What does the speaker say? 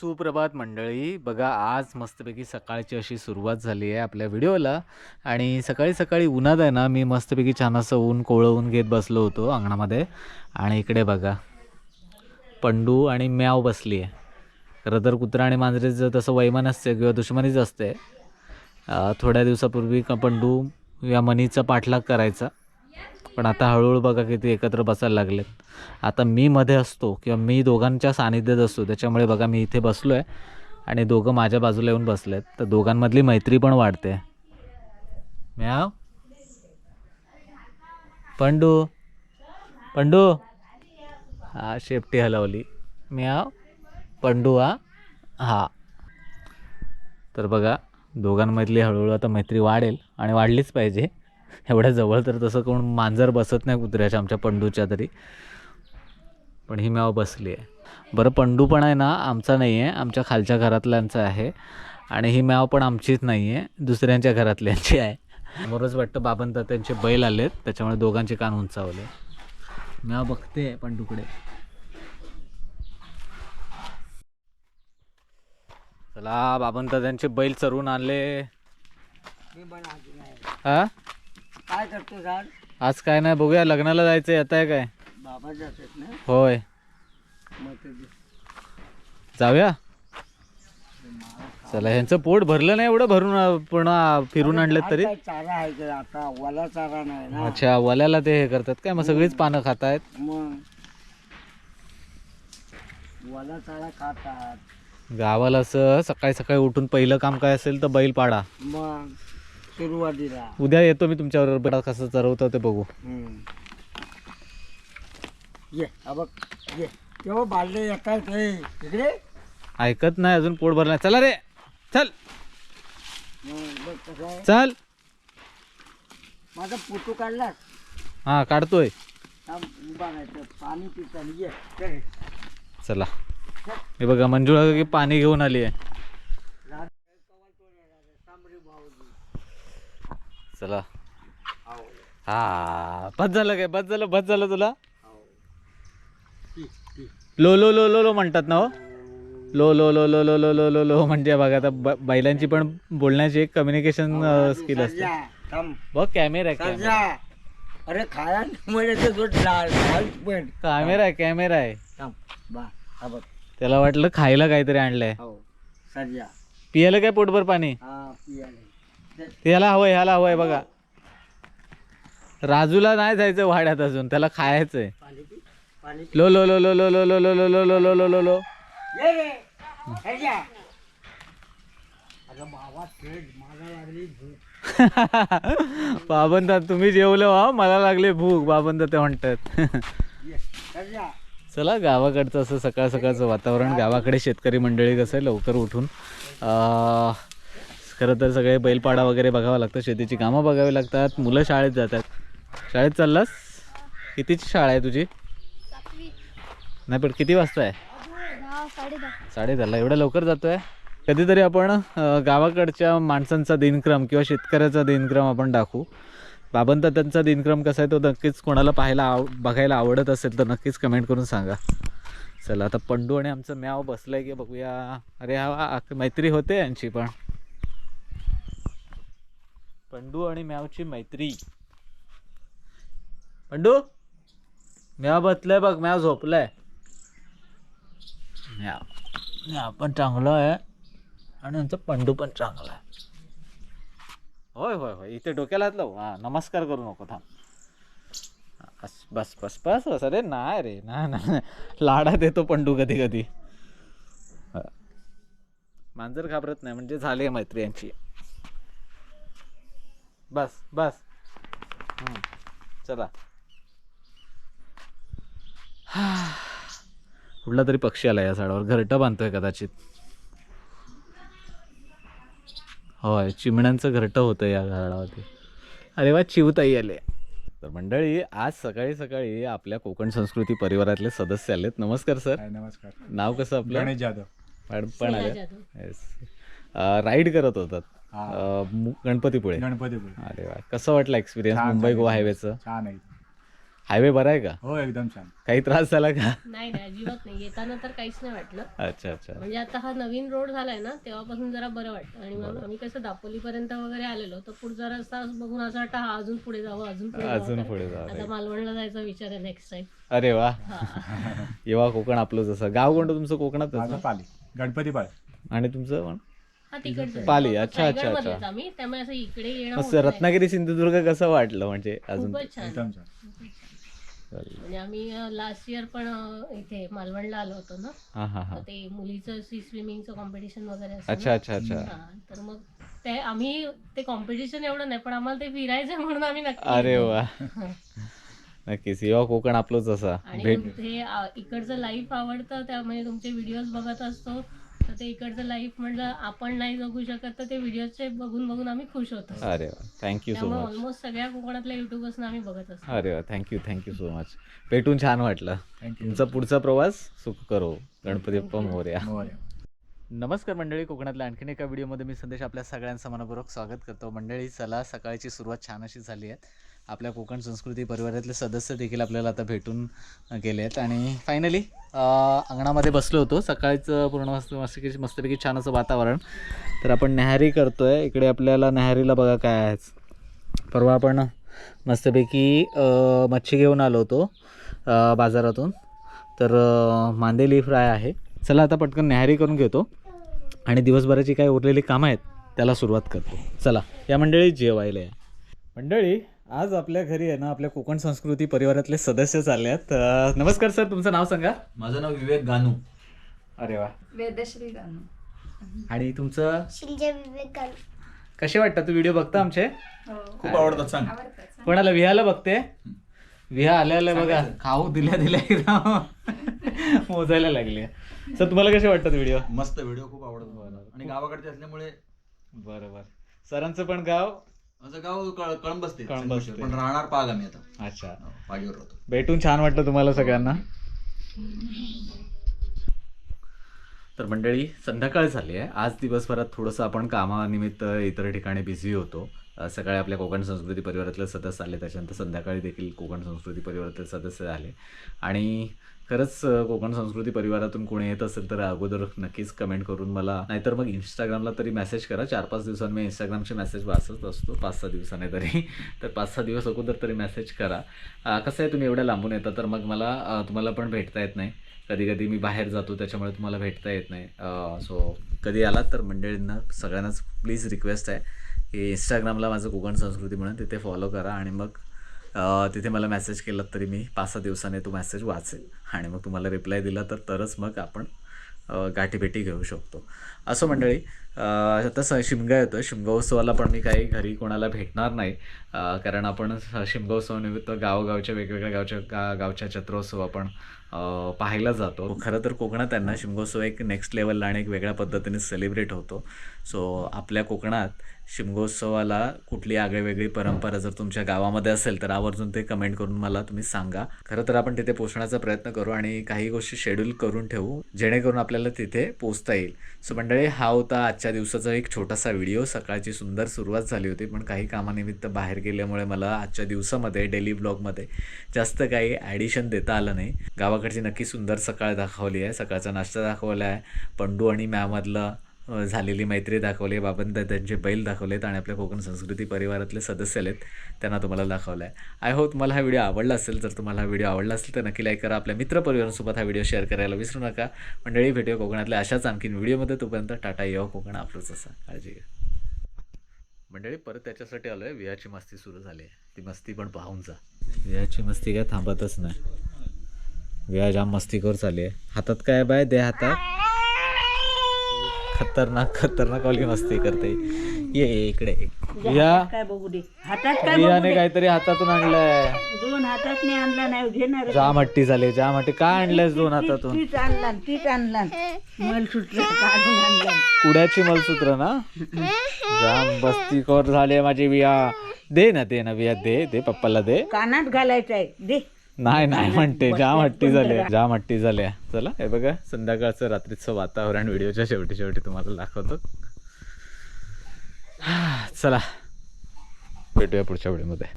सुप्रभात मंडळी. बघा आज मस्तपैकी सकाळची अशी सुरुवात झाली आहे आपल्या व्हिडिओला. आणि सकाळी सकाळी उन्हात आहे ना मी मस्तपैकी छान असं ऊन कोळवून घेत बसलो होतो अंगणामध्ये. आणि इकडे बघा पंडू आणि म्याव बसली आहे. खरं तर कुत्रा आणि मांजरेचं तसं वैमान असते किंवा दुश्मनीच असते थोड्या दिवसापूर्वी पंडू या मनीचा पाठलाग करायचा. पण आता हळूहळू बघा किती एकत्र बसायला लागलेत. आता मी मध्ये असतो किंवा मी दोघांच्या सानिध्यात असतो त्याच्यामुळे बघा मी इथे बसलो आहे आणि दोघं माझ्या बाजूला येऊन बसलेत. तर दोघांमधली मैत्री पण वाढते. म्या पंडू? पंडू? हा शेपटी हलवली. म्या पंडू हा? हा. तर बघा दोघांमधली हळूहळू आता मैत्री वाढेल आणि वाढलीच पाहिजे. एवढ्या जवळ तर तसं कोण मांजर बसत नाही कुत्र्याच्या आमच्या पंडूच्या तरी. पण ही म्याव बसली आहे. बरं पंडू पण आहे ना आमचा नाही आहे आमच्या खालच्या घरातल्यांचा आहे. आणि ही म्याव पण आमचीच नाही आहे दुसऱ्यांच्या घरातल्यांची आहे. समोरच वाटतं बाबन त्यांचे बैल आलेत त्याच्यामुळे दोघांचे कान उंचावले. म्याव बघते पंडूकडे. चला बाबन त्यांचे बैल आधी नाही हा? काय करतो सर आज काय नाही बघूया लग्नाला जायचं येत आहे काय? बाबा जातात ना? होय. मग ते जाऊया? चला ह्यांचं पोट भरलं नाही एवढं भरून पूर्ण फिरून आणलेत तरी. काय चारा आहे का? आता वला चारा नाही ना? अच्छा वल्याला ते हे करतात काय? मग सगळीच पानं खात आहेत मग? वला चारा खातात. गावाला असं सकाळी सकाळी उठून पहिलं काम काय असेल तर बैल पाडा. मग? सुरुवातीला. उद्या येतो मी तुमच्याबरोबर बैल कसं चरवतो ते बघू. ये बघ ये. तेव्हा येतात ऐकत नाही अजून पोट भरलं. चला रे चल. मग बघ कसं आहे. चल. माझा फोटो काढलास? हां काढतोय. थांब, उभा राहायचं पाणी पिताना ये. चल. चला. हे बघा मंजुळा की पाणी घेऊन आली आहे. चला. हा बस झालं काय? बस झालं बस झालं तुला. लो लो लो लो लो म्हणतात ना हो. लो लो लो लो लो लो लो लो लो म्हणजे बघा आता ब- बैलांची पण बोलण्याची एक कम्युनिकेशन स्किल असते. बघ कॅमेरा. कॅमेरा अरे खाया मला ते जो लाल लाल पण. कॅमेरा आहे कॅमेरा आहे. थांब. बा हा बघ. त्याला वाटलं खायला काहीतरी आणलंय. हो पियाला काय पोटभर पाणी? हा पियाले. चल. त्याला हवंय ह्याला हवंय बघा राजूला नाही जायचं वाड्यात अजून त्याला खायचंय. लो लो लो लो लो लो लो लो लो लो लो लो लो लो लो बाबंदा तुम्ही जेवलं हा मला लागले भूक बाबंदा ते म्हणतात चला गावाकडचं असं सकाळ सकाळचं वातावरण गावाकडे शेतकरी मंडळी कसं लवकर उठून अं, खरं तर सगळे बैलपाडा वगैरे बघावं लागतं शेतीची कामं बघावी लागतात मुलं शाळेत जातात. शाळेत चाललास? कितीची शाळा आहे तुझी? नाही पण किती वाजता आहे? साडे दहाला एवढ्या लवकर जातोय? कधीतरी आपण गावाकडच्या माणसांचा दिनक्रम किंवा शेतकऱ्याचा दिनक्रम आपण दाखवू बाबंत त्यांचा दिनक्रम कसा आहे तो नक्कीच कोणाला पाहायला आव बघायला आवडत असेल तर नक्कीच कमेंट करून सांगा. चला आता पंडू आणि आमचं म्याव बसलंय की बघूया. अरे हा मैत्री होते यांची पण. पंडू आणि म्यावची मैत्री. पंडू? म्याव बसलाय बघ म्याव झोपलाय. म्याव. म्याव पण चांगलं आहे आणि यांचं पंडू पण चांगला आहे. होय होय होय. इथे डोक्याला हात लावू. हां नमस्कार करू नको थांब. बस बस बस बस बस. अरे नाही रे नाही नाही लाडात येतो पंडू कधी कधी. मांजर घाबरत नाही म्हणजे झाली मैत्री यांची. बस बस. चला. हा. कुठला तरी पक्षी आला या झाडावर. घरटं बांधतोय कदाचित. होय चिमण्यांचं घरटं होतं या झाडावरती. अरे वा चिवताई आले. तर मंडळी आज सकाळी सकाळी आपल्या कोकण संस्कृती परिवारातले सदस्य आलेत. नमस्कार सर. नमस्कार. नाव कसं आपलं? गणेश जाधव. मॅडम पण आले. येस राईड करत होतात. हा. गणपतीपुळे. गणपतीपुळे. अरे वा कसं वाटलं एक्सपिरियन्स छान मुंबई. गोवा हायवेचं छान आहे. हायवे बरा आहे का? हो एकदम छान. काही त्रास झाला का? नाही नाही अजिबात नाही. येताना तर काहीच नाही वाटलं. अच्छा अच्छा. म्हणजे आता हा नवीन रोड झालाय ना तेव्हापासून जरा बरं वाटतं आणि मग आम्ही कसं दापोली पर्यंत वगैरे आलेलो तर पुढचा रस्ता बघून असं वाटतं हा अजून पुढे जावं अजून पुढे जावं. अजून पुढे जावं आता मालवणला जायचा विचार आहे नेक्स्ट टाइम अरे वा. येवा कोकण आपलंच असं गाव कोणतं तुमचं माझं? पाली गणपती पाळ आणि तुमचं पण? हा तिकडचं पाली, अच्छा, अच्छा, रायगडमधलेच अच्छा. आम्ही. त्यामुळे असं इकडे येणं मस्त होत नाही. रत्नागिरी सिंधुदुर्ग कसं वाटलं म्हणजे अजून? खूपच छान. एकदम छान. म्हणजे आम्ही लास्ट इयर पण अं, इथे मालवणला आलो होतो ना? हा हा हा. ते मुलीचं सी स्विमिंगचं कॉम्पिटिशन वगैरे असतं अच्छा ना. अच्छा अच्छा. हा, तर मग ते आम्ही ते कॉम्पिटिशन एवढं नाही पण आम्हाला ते फिरायचं म्हणून आम्ही नक्की अरे गेलो. वा. नक्कीच येवा कोकण आपलंच असा. आणि भेट तुमचे आ, इकडचं लाईफ आवडतं त्या म्हणजे तुमचे व्हिडिओज बघत असतो. तर ते इकडचं लाईफ म्हटलं आपण नाही जगू शकत तर ते व्हिडिओचे बघून बघून आम्ही खुश होतो. अरे वा. थँक्यू सो त्यामुळे मच ऑलमोस्ट सगळ्या कोकणातल्या युट्यूबर्सना आम्ही बघत असतो. अरे वा. थँक्यू थँक्यू सो मच भेटून छान वाटलं. थँक्यू तुमचा पुढचा प्रवास सुख करो. गणपती बाप्पा मोरया. मोरया. नमस्कार मंडळी. कोकणातल्या आणखीन एका व्हिडिओमध्ये मी संदेश आपल्या सगळ्यांचं मनपूर्वक स्वागत करतो. मंडळी चला सकाळची सुरुवात छान अशी झाली आहे. आपल्या कोकण संस्कृती परिवारातले सदस्य देखील आपल्याला आता भेटून गेले आहेत. आणि फायनली अंगणामध्ये बसलो होतो. सकाळचं पूर्ण मस्त मस्तपैकी मस्तपैकी छान असं वातावरण. तर आपण न्याहारी करतोय. इकडे आपल्याला न्याहारीला बघा काय आहे परवा आपण मस्तपैकी मच्छी घेऊन आलो होतो बाजारातून. तर मांदेली फ्राय आहे. चला आता पटकन न्याहारी करून घेतो. आणि दिवसभराची काय उरलेली कामं आहेत त्याला सुरुवात करतो. चला या मंडळी जेवायला या. मंडळी आज आपल्या घरी आहे ना आपल्या कोकण संस्कृती परिवारातले सदस्य चालले आहेत. अ, नमस्कार सर तुमचं नाव सांगा? माझं नाव विवेक गानू. अरे वा. वेदश्री गाणं आणि तुमचं? कसे वाटतात तू व्हिडिओ बघता आमचे? खूप आवडतात सांग. आवडतात कोणाला विहायला बघते? विहा आल्या आल्या बघा खाऊ दिल्या दिल्या एकदम. मोजायला लागले. सर तुम्हाला कसे वाटतात व्हिडिओ? मस्त व्हिडिओ खूप आवडतात आणि गावाकडचे असल्यामुळे बरं बरं. सरांचं पण गाव? माझं गाव कळ- कळंब बसते कळंब बसते. पण राहणार पाग आम्ही आता. अच्छा. हो, पागीवर राहतो. भेटून छान वाटलं तुम्हाला सगळ्यांना. तर मंडळी संध्याकाळ झाली आहे. आज दिवसभरात थोडंसं आपण कामानिमित्त इतर ठिकाणी बिझी होतो. सकाळी आपल्या कोकण संस्कृती परिवारातले सदस्य आले त्याच्यानंतर संध्याकाळी देखील कोकण संस्कृती परिवारातले सदस्य आले आणि खरंच कोकण संस्कृती परिवारातून कोणी येत असेल तर अगोदर नक्कीच कमेंट करून मला नाहीतर मग इंस्टाग्रामला तरी मेसेज करा. चार पाच दिवसांनी मी इंस्टाग्रामचे मेसेज वाचत असतो पाच सहा दिवसाने तरी. तर पाच सहा दिवस अगोदर तरी मेसेज करा. कसं आहे तुम्ही एवढ्या लांबून येता तर मग मला तुम्हाला पण भेटता येत नाही. कधी कधी मी बाहेर जातो त्याच्यामुळे तुम्हाला भेटता येत नाही. सो कधी आलात तर मंडळींना सगळ्यांनाच प्लीज रिक्वेस्ट आहे. इंस्टाग्रामला माझं कोकण संस्कृती म्हणून तिथे फॉलो करा आणि मग तिथे मला मेसेज केलात तरी मी पाच सहा दिवसाने तो मेसेज वाचेल. आणि मग तुम्हाला रिप्लाय दिला तर तरच मग आपण गाठीभेटी घेऊ शकतो. असं मंडळी आता स शिमगा येतो शिमगा उत्सवाला पण मी काही घरी कोणाला भेटणार नाही. कारण आपण शिमगा उत्सवानिमित्त गावगावच्या वेगवेगळ्या गावच्या गा गावच्या जत्रोत्सव आपण पाहायला जातो. हो, खरं तर कोकणात त्यांना शिमगोत्सव एक नेक्स्ट लेवलला आणि एक वेगळ्या पद्धतीने सेलिब्रेट होतो. सो आपल्या कोकणात शिमगोत्सवाला कुठली आगळीवेगळी परंपरा जर तुमच्या गावामध्ये असेल तर आवर्जून ते कमेंट करून मला तुम्ही सांगा. खरं तर आपण तिथे पोचण्याचा प्रयत्न करू आणि काही गोष्टी शेड्यूल करून ठेवू जेणेकरून आपल्याला तिथे पोचता येईल. सो मंडळी हा होता आजच्या दिवसाचा एक छोटासा व्हिडिओ. सकाळची सुंदर सुरुवात झाली होती पण काही कामानिमित्त बाहेर गेल्यामुळे मला आजच्या दिवसामध्ये डेली ब्लॉगमध्ये जास्त काही ॲडिशन देता आलं नाही. गावाकडची नक्की सुंदर सकाळ दाखवली आहे. सकाळचा नाश्ता दाखवला आहे. पंडू आणि मॅमधलं झालेली मैत्री दाखवली बाबन त्यांचे बैल दाखवलेत आणि आपल्या कोकण संस्कृती परिवारातले सदस्य आहेत त्यांना तुम्हाला दाखवलं आहे आय होप तुम्हाला हा व्हिडिओ आवडला असेल जर तुम्हाला हा व्हिडिओ आवडला असेल तर नक्की लाईक करा. आपल्या मित्रपरिवारांसोबत हा व्हिडिओ शेअर करायला विसरू नका. मंडळी भेटूया कोकणातल्या अशाच आणखीन व्हिडिओमध्ये तोपर्यंत टाटा यो कोकण आपलंच असा. काळजी घ्या. मंडळी परत त्याच्यासाठी आलो आहे वियाची मस्ती सुरू झाली आहे. ती मस्ती पण पाहून जा. वियाची मस्ती काय थांबतच नाही. विया जाम मस्तीखोर चालली आहे. हातात काय बाय? दे हातात. खतरनाक खतरनाक वाली मस्ती करते. ये ये इकडे. विया काय बघू दे. हातात काय काहीतरी हातातून आणलंय. दोन हातात नाही आणला नाही घेणार जाम हट्टी झाली जाम हट्टी काय आणलंयस दोन हातातून? तीच आणला तीच आणला मल सुटलं काढून आणला कुड्याची मलसूत्र ना? जाम बस्तीखोर झाली माझी विया दे ना दे ना विया दे दे पप्पाला दे. कानात घालायचं आहे दे. नाही नाही म्हणते. जाम हट्टी झाले जाम हट्टी झाल्या चला हे बघा. संध्याकाळचं रात्रीचं वातावरण व्हिडिओच्या शेवटी शेवटी तुम्हाला दाखवतो. चला. भेटूया पुढच्या व्हिडिओमध्ये.